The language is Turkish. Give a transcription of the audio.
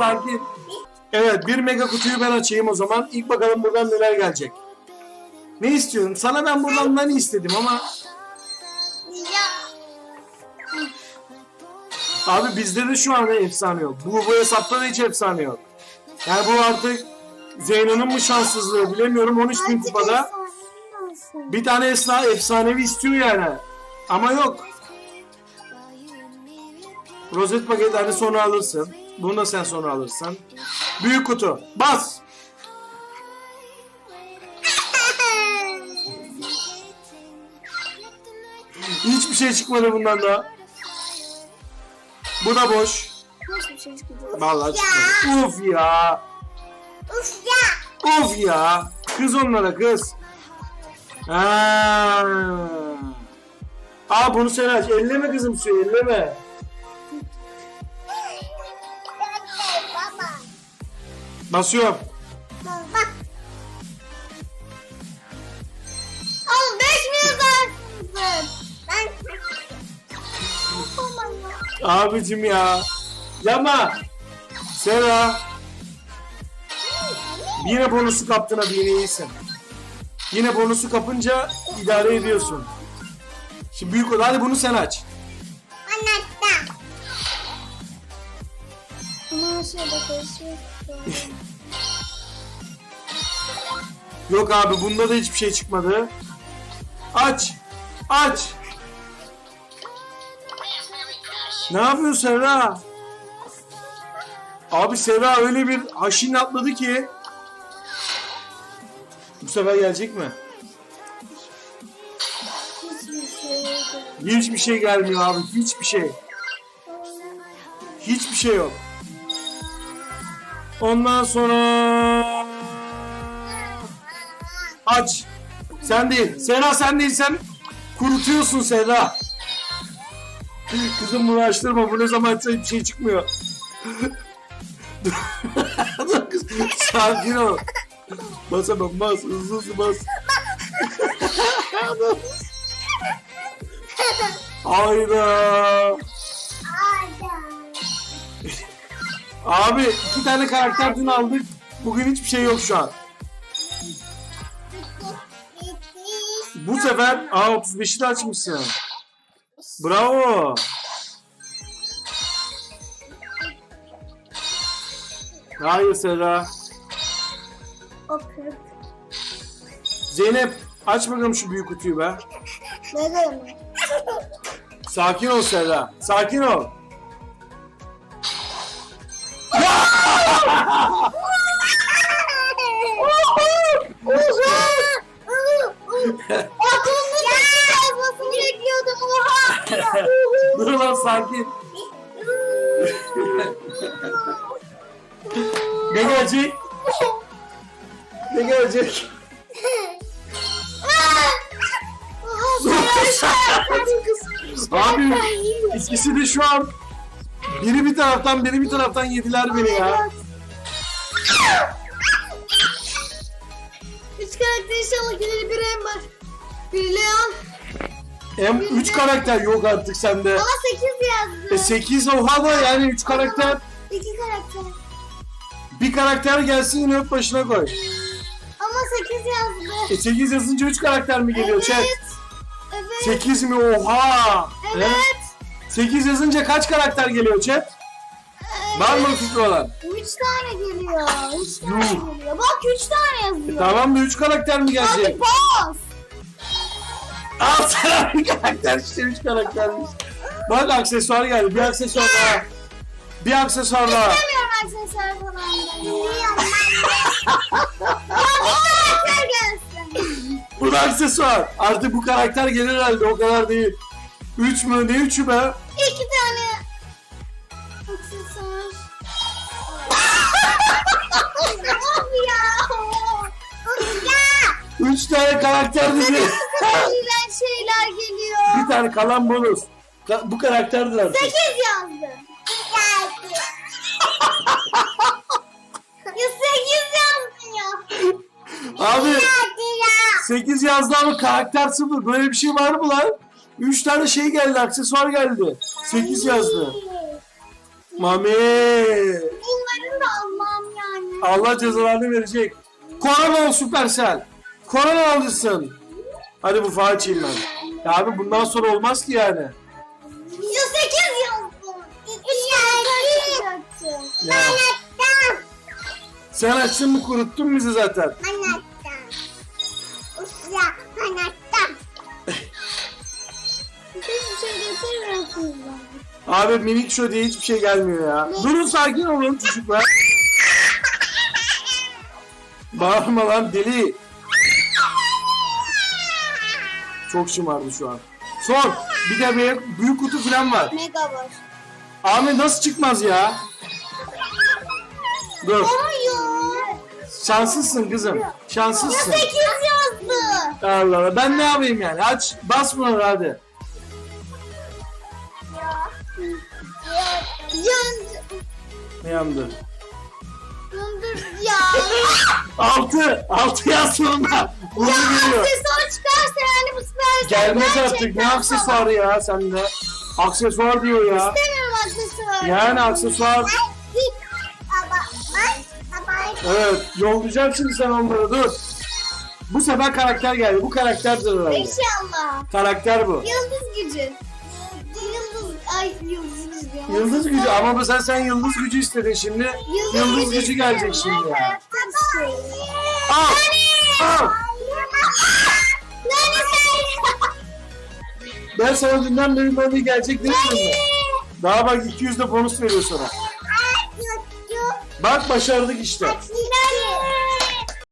sakin. Evet bir mega kutuyu ben açayım o zaman. İlk bakalım buradan neler gelecek. Ne istiyorsun? Sana ben buradan nani istedim ama abi bizde de şu anda efsane yok. Bu, bu hesapta da hiç efsane yok. Yani bu artık Zeyno'nun mu şanssızlığı bilemiyorum 13 bin kupada. Bir tane esna efsanevi istiyor yani. Ama yok. Rozet paketi hadi sonra alırsın. Bunu da sen sonra alırsın. Büyük kutu. Bas. Hiçbir şey çıkmadı bundan da. Bu da boş. Nasıl bir şey çıkacak? Vallahi çıkmadı. Uf ya. Uf ya. Of ya. Kız onlara kız. Ha. Aa bunu sen aç. Elleme kızım suyu elleme. Basıyorum. Bak. Oğlum 5 minut daha Ben... Abicim ya. Yama. Sera. Yine bonusu kaptın hadi yine iyisin. Yine bonusu kapınca idare ediyorsun. Şimdi büyük ol. Hadi bunu sen aç. Anlattım. Yok abi bunda da hiçbir şey çıkmadı. Aç. Aç. Ne yapıyorsun Serra? Abi Serra öyle bir haşin atladı ki. Bu sefer gelecek mi? Hiçbir şey gelmiyor abi. Hiçbir şey. Hiçbir şey yok. Ondan sonra aç. Sen değil. Serra sen değil. Sen kurutuyorsun Serra. Kızım bunu açtırma. Bu ne zaman açsa hiçbir şey çıkmıyor. Kız. Sakin ol. Bas hemen bas. Hızlı hızlı bas. Hayda. Abi iki tane karakter dün aldık. Bugün hiçbir şey yok şu an. Bu sefer aa 35'i de açmışsın. Bravo. Hayır. Okey. Zeynep aç bakalım şu büyük kutuyu be. Ne demek? Sakin ol Serra. Sakin ol. Aklımda yazmasını bekliyordum. Oha! Dur lan sakin. ne gelecek? Ne gelecek? Abi ikisi de şu an biri bir taraftan biri bir taraftan yediler beni ya. İnşallah gelir bir Ember. Bir Leon. Hem 3 karakter yok artık sende. Ama 8 yazdı. E 8 oha da yani 3 karakter. İki karakter. Bir karakter gelsin yine öp başına koy. Ama 8 yazdı. E 8 yazınca 3 karakter mi geliyor chat? Evet. Evet. 8 mi oha? Evet. 8 yazınca kaç karakter geliyor chat? Var mı fikri olan? 3 tane geliyor. 3 tane Yuh. geliyor. Bak 3 tane yazıyor. Tamam da 3 karakter mi gelecek? Hadi bas. Al sana bir karakter işte 3 karaktermiş. Bak aksesuar geldi. Bir aksesuar daha. Bir aksesuar daha. İstemiyorum aksesuar falan da. Biliyorum ben de. Ya bir karakter gelsin. Bu da aksesuar. Artık bu karakter gelir herhalde o kadar değil. 3 mü? Ne 3'ü be? İki aksesuar. Of ya. Ya. 3 tane karakter dedi. Güzel şeyler geliyor. bir tane kalan bonus. Ka- bu karakterdir artık. 8 yazdı. Geldi. ya 8 yazdın ya. Abi Geldi ya. 8 yazdı ama karakter 0. Böyle bir şey var mı lan? 3 tane şey geldi, aksesuar geldi. 8 yazdı. Mami. Bunların Allah cezalarını verecek. Korona ol Supercell. Korona olursun. Hadi bu faal çiğim ben. Ya abi bundan sonra olmaz ki yani. 108 yazdım. İçeride. Ya. Anahtar. Sen açtın mı kuruttun bizi zaten. Anahtar. Usya anahtar. Hiçbir şey getirmiyorsunuz bana. Abi minik show diye hiçbir şey gelmiyor ya. Durun sakin olun çocuklar. Bağırma lan deli. Çok şımardı şu an. Son. Bir de bir büyük kutu falan var. Mega var. Ahmet nasıl çıkmaz ya? Dur. Hayır. Şanslısın kızım. Şanslısın. 8 yazdı. Allah Allah. Ben ne yapayım yani? Aç. Bas bunları hadi. Yandı. Ne yandı? Yandı. Ya. Altı. Altı yaz sonunda. Bunu geliyor. Aksesuar çıkarsa yani bu sefer Gelmez artık. Ne aksesuarı ya sende? Aksesuar diyor ya. İstemiyorum aksesuar. Yani aksesuar. Evet. Yollayacağım şimdi sen onları. Dur. Bu sefer karakter geldi. Bu karakterdir herhalde. İnşallah. Karakter bu. Yıldız gücü. Yıldız. Ay yıldız gücü. Yıldız gücü ama mesela sen yıldız gücü istedin şimdi. Yıldız gücü gelecek şimdi ya. Karakter istiyorum. Al. Al. Ben sana dünden beri böyle gelecek demedim mi? Daha bak 200 de bonus veriyor sana. Bak başardık işte.